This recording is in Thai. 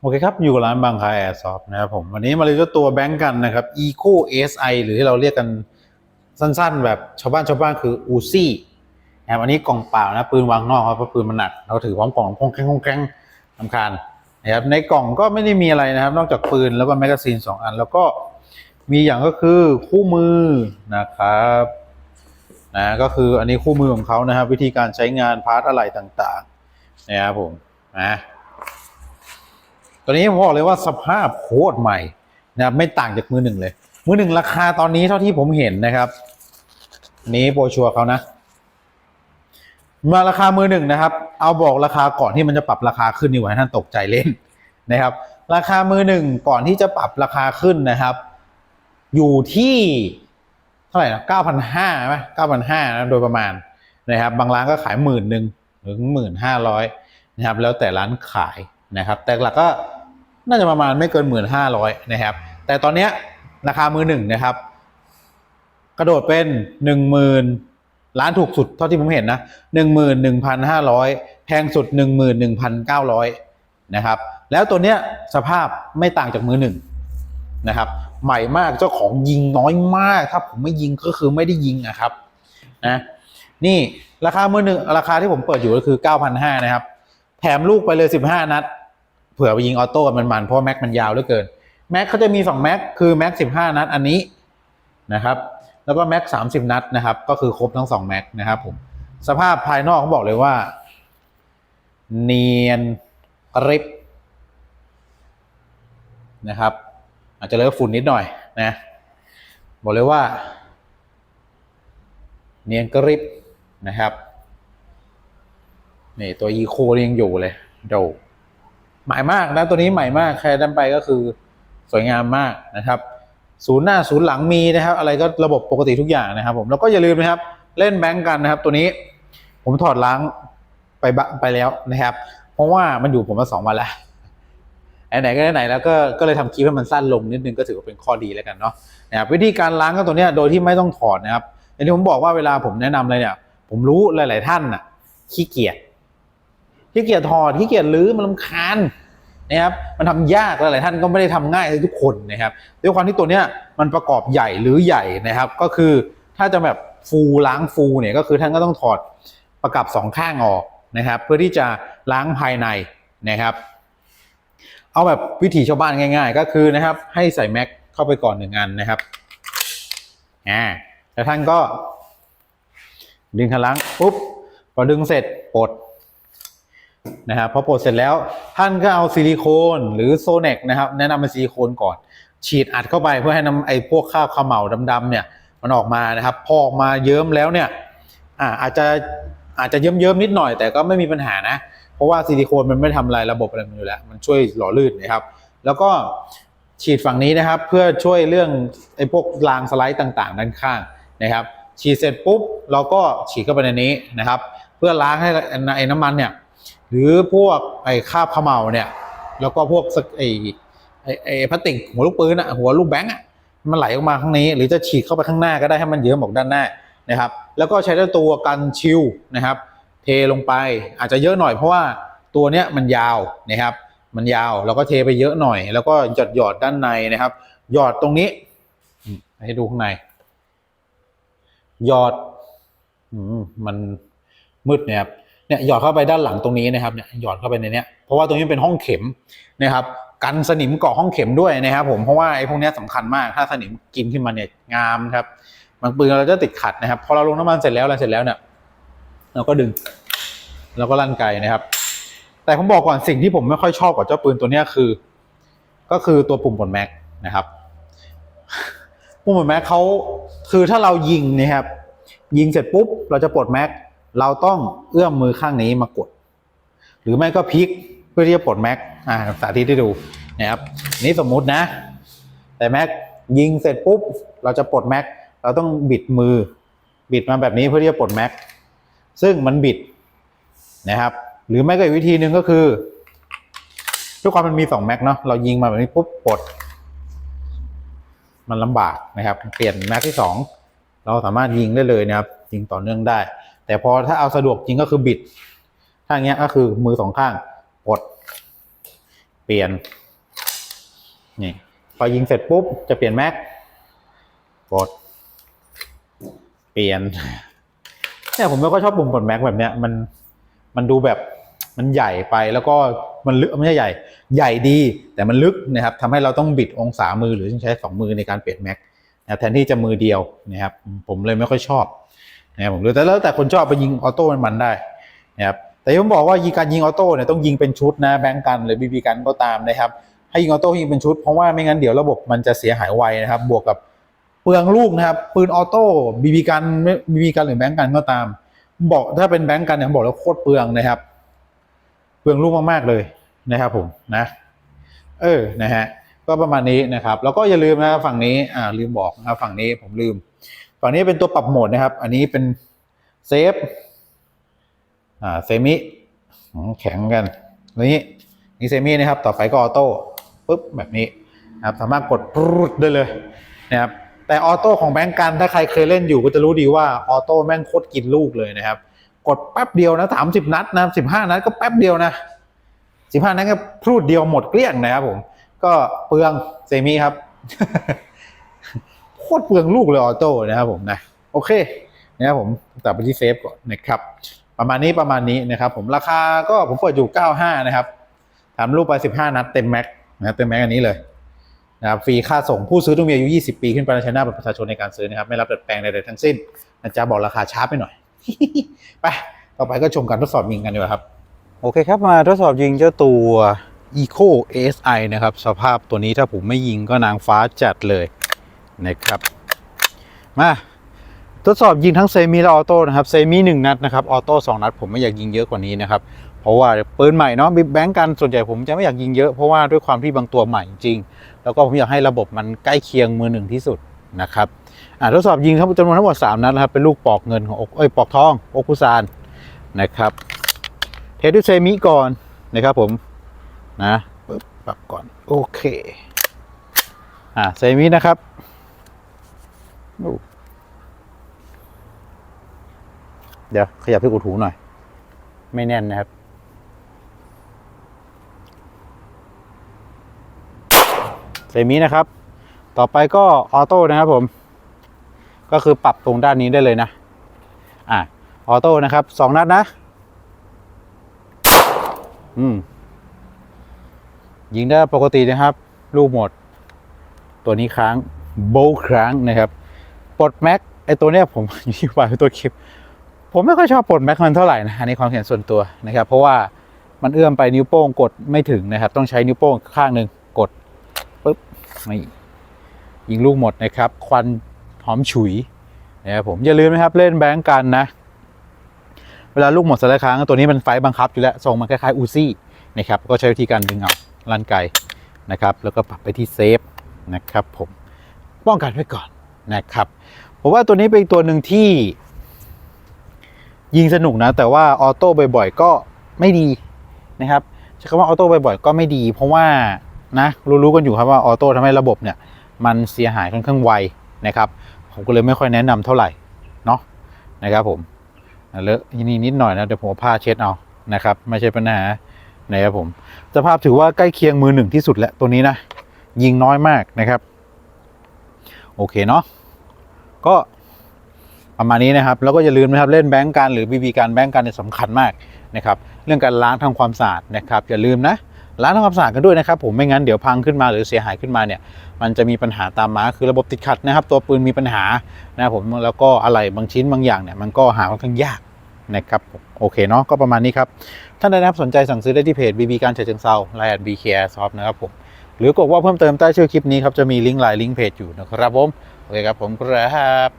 โอเคครับ อยู่กับร้านบางคาแอร์ซอฟนะครับผมวันนี้มาเลยเจ้าตัวแบงก์กันนะครับ Eco SI หรือที่เราเรียกกันสั้นๆ แบบชาวบ้านชาวบ้านคือ Uzi นะครับอันนี้กล่องเปล่านะ ปืนวางนอกครับเพราะปืนมันหนัก เราถือพร้อมกล่องพงแข้งพงแข้งลำคาญนะครับในกล่องก็ไม่ได้มีอะไรนะครับ นอกจากปืนแล้วก็แมกกาซีนสองอัน แล้วก็มีอย่างก็คือคู่มือนะครับนะก็คืออันนี้คู่มือของเขานะครับ วิธีการใช้งานพาร์ทอะไรต่างๆนะครับผมนะ ตัวนี้ผมบอกเลยว่าสภาพโคตรใหม่นะครับไม่ต่างจากมือหนึ่งเลย มือหนึ่งราคาตอนนี้เท่าที่ผมเห็นนะครับนี้โปรชัวเขานะ มาราคามือหนึ่งนะครับ เอาบอกราคาก่อนที่มันจะปรับราคาขึ้นนี่ไว้ท่านตกใจเล่นนะครับ ราคามือหนึ่งก่อนที่จะปรับราคาขึ้นนะครับ อยู่ที่เท่าไหร่นะเก้าพันห้าไหมเก้าพันห้านะโดยประมาณนะครับ บางร้านก็ขายหมื่นหนึ่งถึงหมื่นห้าร้อยนะครับ แล้วแต่ร้านขายนะครับ แต่หลักก็ น่าจะประมาณไม่เกินหมื่นห้าร้อยนะครับ แต่ตอนเนี้ยราคามือหนึ่งนะครับ กระโดดเป็นหนึ่งหมื่นร้านถูกสุดเท่าที่ผมเห็นนะหนึ่งหมื่นหนึ่งพันห้าร้อยแพงสุดหนึ่งหมื่นหนึ่งพันเก้าร้อยนะครับ แล้วตัวเนี้ยสภาพไม่ต่างจากมือหนึ่งนะครับ ใหม่มากเจ้าของยิงน้อยมาก ถ้าผมไม่ยิงก็คือไม่ได้ยิงอะครับนะนี่ราคามือหนึ่งราคาที่ผมเปิดอยู่ก็คือเก้าพันห้านะครับ แถมลูกไปเลยสิบห้านัด เผื่อไปยิงออโต้กันมันๆเพราะแม็กมันยาวเหลือเกินแม็กเขาจะมีสองแม็กคือแม็กสิบห้านัดอันนี้นะครับ แล้วก็แม็กสามสิบนัดนะครับ ก็คือครบทั้งสองแม็กนะครับผมสภาพภายนอกเขาบอกเลยว่า เนียนกริบนะครับ อาจจะเลอะฝุ่นนิดหน่อยนะบอกเลยว่า เนียนกริบนะครับนี่ตัวอีโคยังอยู่เลยโด ใหม่มากนะตัวนี้ใหม่มากใครดันไปก็คือสวยงามมากนะครับศูนย์หน้าศูนย์หลังมีนะครับ อะไรก็ระบบปกติทุกอย่างนะครับ ผมแล้วก็อย่าลืมนะครับเล่นแบงก์กันนะครับ ตัวนี้ผมถอดล้างไปบะไปแล้วนะครับ เพราะว่ามันอยู่ผมมาสองวันแล้วไหนๆก็ไหนแล้วก็ก็เลยทำคลิปให้มันสั้นลงนิดนึงก็ถือว่าเป็นข้อดีแล้วกันเนาะนะครับวิธีการล้างก็ตัวเนี้ยโดยที่ไม่ต้องถอดนะครับอย่างที่ผมบอกว่าเวลาผมแนะนำอะไรเนี่ย ผมรู้หลาย ๆ ท่านน่ะขี้เกียจ ขี้เกียจถอดขี้เกียจรื้อมันลำคาญนะครับมันทำยากหลายท่านก็ไม่ได้ทำง่ายทุกคนนะครับด้วยความที่ตัวเนี้ยมันประกอบใหญ่หรือใหญ่นะครับ ก็คือถ้าจะแบบฟูล้างฟูเนี่ยก็คือท่านก็ต้องถอดประกับสองข้างออกนะครับ เพื่อที่จะล้างภายในนะครับ เอาแบบวิถีชาวบ้านง่าย ๆ ก็คือนะครับ ให้ใส่แม็กเข้าไปก่อนหนึ่งอันนะครับอ่าแล้วท่านก็ ดึงคันล้างปุ๊บพอดึงเสร็จปลด นะครับพอปลดเสร็จแล้วท่านก็เอาซิลิโคนหรือโซเนกนะครับแนะนำเป็นซิลิโคนก่อน ฉีดอัดเข้าไปเพื่อให้น้ำไอ้พวกข้าวขาวเหมาดำๆเนี่ยมันออกมานะครับ พอออกมาเยิ้มแล้วเนี่ยอ่าอาจจะอาจจะเยิ้มๆนิดหน่อยแต่ก็ไม่มีปัญหานะ เพราะว่าซิลิโคนมันไม่ทำลายระบบอะไรมันอยู่แล้ว มันช่วยหล่อลื่นนะครับ แล้วก็ฉีดฝั่งนี้นะครับเพื่อช่วยเรื่องไอ้พวกรางสไลด์ต่างๆด้านข้างนะครับ ฉีดเสร็จปุ๊บเราก็ฉีดเข้าไปในนี้นะครับ เพื่อล้างให้ไอ้น้ำมันเนี่ย หรือพวกไอ้คาบขมเหลาเนี่ย แล้วก็พวกไอ้ไอ้ไอ้พลาสติกหัวลูกปืนอะหัวลูกแบงค์อะมันไหลออกมาข้างนี้ หรือจะฉีดเข้าไปข้างหน้าก็ได้ให้มันเยิ้มออกด้านหน้านะครับ แล้วก็ใช้ตัวกันชิลนะครับ เทลงไปอาจจะเยอะหน่อยเพราะว่าตัวเนี้ยมันยาวนะครับ มันยาวเราก็เทไปเยอะหน่อย แล้วก็หยดหยอดด้านในนะครับ หยอดตรงนี้ให้ดูข้างใน หยอดอมมันมืดเนี่ยครับ เนี่ยหยอดเข้าไปด้านหลังตรงนี้นะครับเนี่ยหยอดเข้าไปในเนี้ยเพราะว่าตรงนี้เป็นห้องเข็มนะครับกันสนิมเกาะห้องเข็มด้วยนะครับ ผมเพราะว่าไอ้พวกเนี้ยสำคัญมากถ้าสนิมกินขึ้นมาเนี่ยงามครับบางปืนเราจะติดขัดนะครับ พอเราลงน้ำมันเสร็จแล้วอะไรเสร็จแล้วเนี่ยเราก็ดึงแล้วก็ลั่นไกนะครับ แต่ผมบอกก่อนสิ่งที่ผมไม่ค่อยชอบกับเจ้าปืนตัวเนี้ยคือ ก็คือตัวปุ่มกดแม็กนะครับปุ่มกดแม็กเขาคือถ้าเรายิงนะครับ ยิงเสร็จปุ๊บเราจะปลดแม็ก เราต้องเอื้อมมือข้างนี้มากด หรือไม่ก็พลิกเพื่อที่จะปลดแม็กอ่าสาธิตให้ดูนะครับนี่สมมุตินะ แต่แม็กยิงเสร็จปุ๊บเราจะปลดแม็กเราต้องบิดมือ บิดมาแบบนี้เพื่อที่จะปลดแม็กซึ่งมันบิดนะครับ หรือไม่ก็อีกวิธีหนึ่งก็คือด้วยความมันมีสองแม็กเนาะเรายิงมาแบบนี้ปุ๊บปลดมันลำบากนะครับ เปลี่ยนแม็กที่สองเราสามารถยิงได้เลยนะครับ ยิงต่อเนื่องได้ แต่พอถ้าเอาสะดวกจริงก็คือบิด ถ้าอย่างเงี้ยก็คือมือสองข้างปลดเปลี่ยน นี่ พอยิงเสร็จปุ๊บ จะเปลี่ยนแม็ก กด เปลี่ยนเนี่ยผมไม่ค่อยชอบปุ่มกดแม็กแบบเนี้ย มัน มันดูแบบ มันใหญ่ไปแล้วก็มันลึกไม่ใช่ใหญ่ ใหญ่ดีแต่มันลึกนะครับทำให้เราต้องบิดองศามือหรือใช้สองมือในการเปลี่ยนแม็กนะแทนที่จะมือเดียวนะครับ ผมเลยไม่ค่อยชอบ นะครับผมแต่แล้วแต่คนชอบไปยิงออโต้มันๆได้นะครับแต่ผมบอกว่ายิงการยิงออโต้เนี่ยต้องยิงเป็นชุดนะแบงก์กันหรือบีบีกันก็ตามนะครับให้ยิงออโต้ยิงเป็นชุดเพราะว่าไม่งั้นเดี๋ยวระบบมันจะเสียหายไวนะครับ บวกกับเปลืองลูกนะครับปืนออโต้บีบีกันบีบีกันหรือแบงก์กันก็ตาม บอกถ้าเป็นแบงก์กันเนี่ยผมบอกแล้วโคตรเปลืองนะครับ เปลืองลูกมากๆเลยนะครับผมนะ เออนะฮะก็ประมาณนี้นะครับ แล้วก็อย่าลืมนะครับฝั่งนี้อ่าลืมบอกนะครับฝั่งนี้ผมลืม ฝั่งนี้เป็นตัวปรับโหมดนะครับ อันนี้เป็นเซฟอ่าเซมิแข็งกันนี่นี่เซมินะครับ ต่อไปก็ออโต้ปุ๊บแบบนี้นะครับสามารถกดปรุดได้เลยนะครับแต่ออโต้ของแบงก์กันถ้าใครเคยเล่นอยู่ก็จะรู้ดีว่าออโต้แม่งโคตรกินลูกเลยนะครับ กดแป๊บเดียวนะสามสิบนัดนะสิบห้านัดก็แป๊บเดียวนะสิบห้านัดก็พรูดเดียวหมดเกลี้ยงนะครับผม ก็เปลืองเซมิครับ คตรเปลืองลูกเลยออโต้นะครับผมนะโอเคนะครับผมตัดไปที่เซฟก่อนนะครับประมาณนี้ประมาณนี้นะครับผมราคาก็ผมเปิดอยู่ 95 นะครับทำรูปไป 15 นัดเต็มแม็กนะเต็มแม็กอันนี้เลยนะครับฟรีค่าส่งผู้ซื้อต้องมีอายุ 20 ปีขึ้นไปในชนะบัตรประชาชนในการซื้อนะครับ ไม่รับดัดแปลงใดๆทั้งสิ้นนะจ๊ะบอกราคาช้าไปหน่อย ไป ต่อไปก็ชมการทดสอบยิงกันดีกว่าครับ โอเคครับมาทดสอบยิงเจ้าตัว Eco ASI นะครับ สภาพตัวนี้ถ้าผมไม่ยิงก็นางฟ้าจัดเลย นะครับ มาทดสอบยิงทั้งเซมิและออโต้นะครับเซมิหนึ่งนัดนะครับออโต้สองนัดผมไม่อยากยิงเยอะกว่านี้นะครับ เพราะว่าปืนใหม่เนาะแบงก์กันส่วนใหญ่ผมจะไม่อยากยิงเยอะเพราะว่าด้วยความที่บางตัวใหม่จริง แล้วก็ผมอยากให้ระบบมันใกล้เคียงมือหนึ่งที่สุดนะครับอ่าทดสอบยิงทั้งจำนวนทั้งหมด3นัดนะครับเป็นลูกปอกเงินของอกเอ้ยปอกทองโอคุซานนะครับเทสด้วยเซมิก่อนนะครับผมนะปึ๊บปรับก่อนโอเคอ่าเซมินะครับ เดี๋ยว ขยับที่กูถูหน่อย ไม่แน่นนะครับ เซมินะครับ ต่อไปก็ออโต้นะครับผม ก็คือปรับตรงด้านนี้ได้เลยนะ อะ ออโต้นะครับสองนัดนะ อืม ยิงได้ปกตินะครับ ลูกหมด ตัวนี้ค้างโบว์ค้างนะครับ ปลดแม็กไอตัวเนี้ยผมอธิบายเป็นตัวคลิป ผมไม่ค่อยชอบปลดแม็กมันเท่าไหร่นะอันนี้ความเห็นส่วนตัวนะครับ เพราะว่ามันเอื้อมไปนิ้วโป้งกดไม่ถึงนะครับ ต้องใช้นิ้วโป้งข้างหนึ่งกดปุ๊บนี่ยิงลูกหมดนะครับ ควันหอมฉุยนะครับผมอย่าลืมนะครับเล่นแบงก์กันนะ เวลาลูกหมดสารครั้งตัวนี้มันไฟบังคับอยู่แล้วทรงมันคล้ายๆอูซี่นะครับก็ใช้วิธีการดึงเอาลั่นไกนะครับ แล้วก็ปรับไปที่เซฟนะครับผมป้องกันไว้ก่อน นะครับผมว่าตัวนี้เป็นตัวหนึ่งที่ ยิงสนุกนะ แต่ว่าออโต้บ่อยๆ ก็ไม่ดีนะครับใช้คำว่าออโต้บ่อยๆก็ไม่ดี เพราะว่านะรู้ๆกันอยู่ครับว่าออโต้ทำให้ระบบเนี่ย มันเสียหายค่อนข้างไวนะครับ ผมก็เลยไม่ค่อยแนะนำเท่าไหร่เนาะนะครับผมเลอะนี่นิดหน่อยนะเดี๋ยวผมเอาผ้าเช็ดเอานะครับ ไม่ใช่ปัญหานะครับผมสภาพถือว่าใกล้เคียงมือหนึ่งที่สุดแล้วตัวนี้นะ ยิงน้อยมากนะครับ โอเคเนาะ ก็ประมาณนี้นะครับ แล้วก็อย่าลืมนะครับเล่นแบงก์กันหรือบีบีการแบงก์กันเนี่ยสำคัญมากนะครับ เรื่องการล้างทำความสะอาดนะครับ อย่าลืมนะล้างทำความสะอาดกันด้วยนะครับ ผมไม่งั้นเดี๋ยวพังขึ้นมาหรือเสียหายขึ้นมาเนี่ย มันจะมีปัญหาตามมาคือระบบติดขัดนะครับ ตัวปืนมีปัญหานะครับผมแล้วก็อะไรบางชิ้นบางอย่างเนี่ยมันก็หาค่อนข้างยากนะครับโอเคเนาะก็ประมาณนี้ครับท่านใดนะครับสนใจสั่งซื้อได้ที่เพจบีบีการเฉชิงเซาไลน์ BK Airsoft นะครับผมหรือกดว่าเพิ่มเติมใต้ชื่อคลิปนี้ครับจะมีลิงก์ไลน์ลิงก์เพจอยู่นะครับผม โอเคครับผมครับ